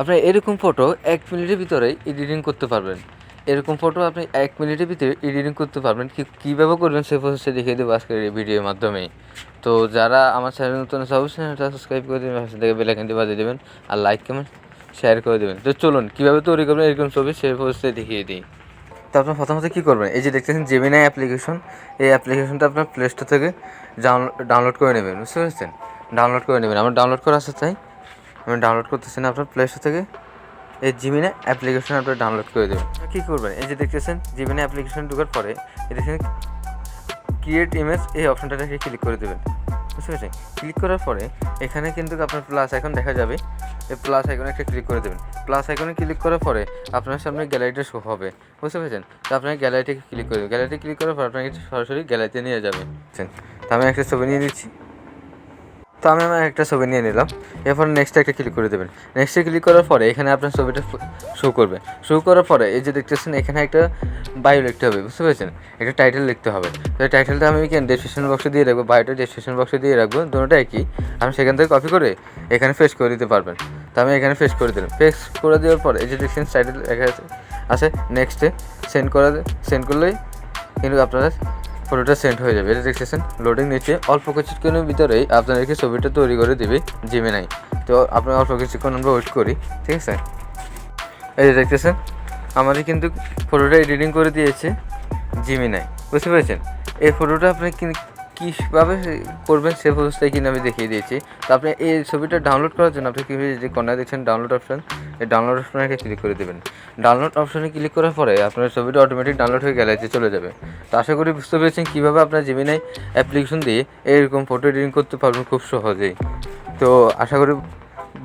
আপনার এরকম ফটো এক মিনিটের ভিতরে এডিটিং করতে পারবেন। এরকম ফটো আপনি এক মিনিটের ভিতরে এডিটিং করতে পারবেন। কি কীভাবে করবেন সেই প্রসেসে দেখিয়ে দেবো আজকের এই ভিডিওর মাধ্যমে তো যারা আমার চ্যানেল নতুন আছে, অবশ্যই চ্যানেলটা সাবস্ক্রাইব করে দেবেন, পাশে থেকে বেলাইকানটি বাজিয়ে দেবেন, আর লাইক কমেন্ট শেয়ার করে দেবেন। তো চলুন, কীভাবে তৈরি করবেন, এরকম ছবি, সেই প্রসেসে দেখিয়ে দিই। তো আপনার প্রথমত কী করবেন? এই যে দেখতেছেন জেমিনাই অ্যাপ্লিকেশন এই অ্যাপ্লিকেশনটা আপনার প্লে স্টোর থেকে ডাউনলোড করে নেবেন, বুঝতে পেরেছেন? ডাউনলোড করে নেবেন। আমার ডাউনলোড করা আছে তাই আমি ডাউনলোড করতেছি না আপনার প্লে স্টোর থেকে। এই জিমিনা অ্যাপ্লিকেশন আপনার ডাউনলোড করে দেবেন। কী করবেন? এই যে দেখতেছেন জিমিনা অ্যাপ্লিকেশন ঢোকার পরে এই দেখছেন ক্রিয়েট ইমেজ এই অপশনটাতে ক্লিক করে দেবেন। বুঝতে পেরেছেন? ক্লিক করার পরে এখানে কিন্তু আপনার প্লাস আইকন দেখা যাবে। এই প্লাস আইকনে একটা ক্লিক করে দেবেন। প্লাস আইকনে ক্লিক করার পরে আপনার সামনে গ্যালারিটা শো হবে। বুঝতে পেরেছেন? তো আপনার গ্যালারিটিকে ক্লিক করে দেবেন। গ্যালারিতে ক্লিক করার পর আপনাকে সরাসরি গ্যালারিতে নিয়ে যাবে। বুঝছেন? তো আমি একটা ছবি নিয়ে দিচ্ছি তো আমি আমার একটা ছবি নিয়ে নিলাম। এরপর নেক্সট একটা ক্লিক করে দেবেন। নেক্সটে ক্লিক করার পরে এখানে আপনার ছবিটা শো করবে। শো করার পরে এই যে দেখতেছেন, এখানে একটা বায়ো লিখতে হবে, বুঝতে পেরেছেন? একটা টাইটেল লিখতে হবে। তো এই টাইটেলটা আমি কেন ডেসক্রিপশন বক্সে দিয়ে রাখব? বায়োটা ডেসক্রিপশন বক্সে দিয়ে রাখব। দুটোটা একই। আমি সেখান থেকে কপি করে এখানে ফেস করে দিতে পারবেন। তো আমি এখানে ফেস করে দিলাম। ফেস করে দেওয়ার পরে এই যে দেখছেন টাইটেল আছে। আছে নেক্সটে সেন্ড করা সেন্ড করলেই কিন্তু আপনারা ফটোটা সেন্ড হয়ে যাবে। এটা দেখতেছেন লোডিং নিচ্ছে। অল্প কিছুক্ষণের ভিতরেই আপনাদেরকে ছবিটা তৈরি করে দেবে জিমে নাই তো আপনার অল্প কিছুক্ষণ আমরা ওয়েট করি, ঠিক আছে? এই যে দেখতেছেন, আমাদের কিন্তু ফটোটা এডিটিং করে দিয়েছে জিমে নাই বুঝতে পেরেছেন? এই ফটোটা আপনি কীভাবে করবেন সে প্রসেসটাই কিন্তু আমি দেখিয়ে দিয়েছি। তো আপনি এই ছবিটা ডাউনলোড করার জন্য আপনি কীভাবে যে কর্নার দেখছেন ডাউনলোড অপশন এই ডাউনলোড অপশনে ক্লিক করে দেবেন। ডাউনলোড অপশানে ক্লিক করার পরে আপনার ছবিটা অটোমেটিক ডাউনলোড হয়ে গ্যালারিতে চলে যাবে। তো আশা করি বুঝতে পেরেছেন কীভাবে আপনার জিমিনাই অ্যাপ্লিকেশন দিয়ে এরকম ফটো এডিটিং করতে পারবেন খুব সহজেই। তো আশা করি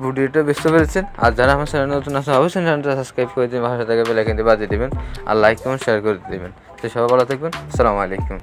ভিডিওটা বুঝতে পেরেছেন। আর যারা আমার চ্যানেল নতুন আছে অবশ্যই চ্যানেলটা সাবস্ক্রাইব করে দেবেন ভাষা থেকে দিয়ে বাজিয়ে দেবেন। আর লাইক কমেন্ট শেয়ার করে দেবেন। তো সবাই ভালো থাকবেন। আসসালামু আলাইকুম।